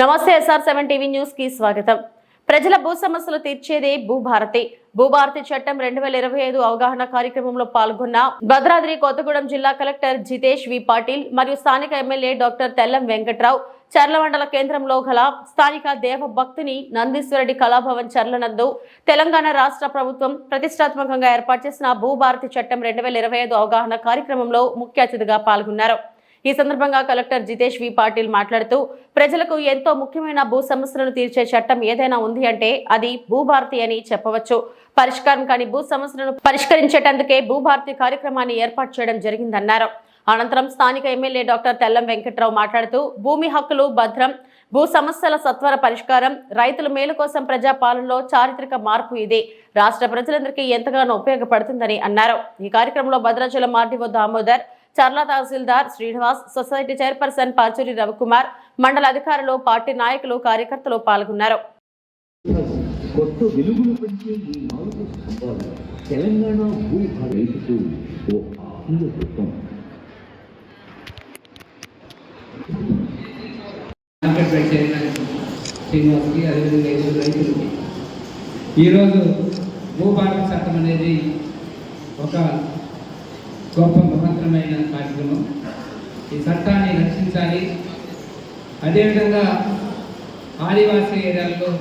నమస్తే SR seven TV న్యూస్కి స్వాగతం. ప్రజల భూ సమస్యలు తీర్చేదే భూభారతి. భూభారతి చట్టం రెండు వేల ఇరవై ఐదు అవగాహన కార్యక్రమంలో పాల్గొన్న భద్రాద్రి కొత్తగూడెం జిల్లా కలెక్టర్ జితేష్ వి. పాటిల్ మరియు స్థానిక ఎమ్మెల్యే డాక్టర్ తెల్లం వెంకట్రావు చర్ల మండల కేంద్రంలో గల స్థానిక దేవ భక్తుని నందీశ్వరుడి కళాభవన్ చర్లనందు తెలంగాణ రాష్ట్ర ప్రభుత్వం ప్రతిష్టాత్మకంగా ఏర్పాటు చేసిన భూభారతి చట్టం రెండు వేల ఇరవై ఐదు అవగాహన కార్యక్రమంలో ముఖ్య అతిథిగా పాల్గొన్నారు. ఈ సందర్భంగా కలెక్టర్ జితేష్ వి పాటిల్ మాట్లాడుతూ ప్రజలకు ఎంతో ముఖ్యమైన భూ సమస్యలను తీర్చే చట్టం ఏదైనా ఉంది అంటే అది భూభారతి అని చెప్పవచ్చు. పరిష్కారం కాని భూ సమస్యలను పరిష్కరించేటందుకే భూభారతి కార్యక్రమాన్ని ఏర్పాటు చేయడం జరిగిందన్నారు. అనంతరం స్థానిక ఎమ్మెల్యే డాక్టర్ తెల్లం వెంకట్రావు మాట్లాడుతూ భూమి హక్కులు భద్రం భూ సమస్యల సత్వర పరిష్కారం రైతుల మేలు కోసం ప్రజాపాలనలో చారిత్రక మార్పు ఇది. రాష్ట్ర ప్రజలందరికీ ఎంతగానో ఉపయోగపడుతుందని అన్నారు. ఈ కార్యక్రమంలో భద్రాచలం ఆర్డీఓ దామోదర్ చర్ల తహసీల్దార్ శ్రీనివాస్ సొసైటీ చైర్పర్సన్ పార్చూరి రవికుమార్ మండల అధికారులు పార్టీ నాయకులు కార్యకర్తలు పాల్గొన్నారు. కొత్త వెలుగులు పెంచే ఈ నాలుగు స్తంభాలు తెలంగాణ భూ రైతుకు ఓ ఆత్మీయ వృత్తం. మార్కెట్ ప్రైస్ చైర్మన్ శ్రీనివాస్కి అదేవిధంగా ఇద్దరు రైతులకి. ఈరోజు భూభారత చట్టం అనేది ఒక గొప్ప మహత్తరమైన కార్యక్రమం. ఈ చట్టాన్ని రక్షించాలి. అదేవిధంగా ఆదివాసీ ఏరియాల్లో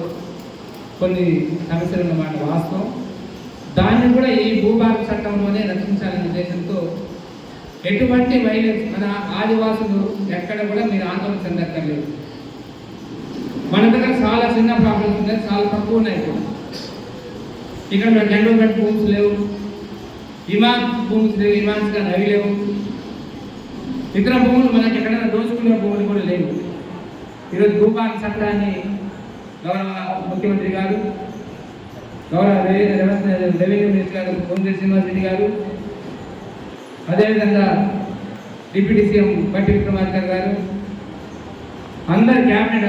కొన్ని సమస్యలు ఉన్నమాట వాస్తవం. దాన్ని కూడా ఈ భూభాగ చట్టంలోనే రక్షించాలనే ఉద్దేశంతో ఎటువంటి వైలెన్స్ మన ఆదివాసులు ఎక్కడ కూడా మీరు ఆందోళన చెందక్కర్లేదు. మన దగ్గర చాలా చిన్న ప్రాబ్లమ్స్ ఉన్నాయి చాలా తక్కువ ఉన్నాయి. ఇప్పుడు. ఇక్కడ మన డెవలప్మెంట్ భూమ్స్ లేవు. ఇమాన్ భూమ్స్ లేవు ఇమాన్స్ కానీ అవి లేవు. ఇతర భూములు మనకి ఎక్కడైనా దోచుకునే భూములు కూడా లేవు. ఈరోజు భూభారత చట్టాన్ని గౌరవ ముఖ్యమంత్రి గారు గౌరవ రెవెన్యూ మినిస్టర్ గారు కోమటి శ్రీనివాస్ రెడ్డి గారు అదేవిధంగా డిప్యూటీ సీఎం బట్టి విక్రమార్కర్ గారు అందరు క్యాబినెట్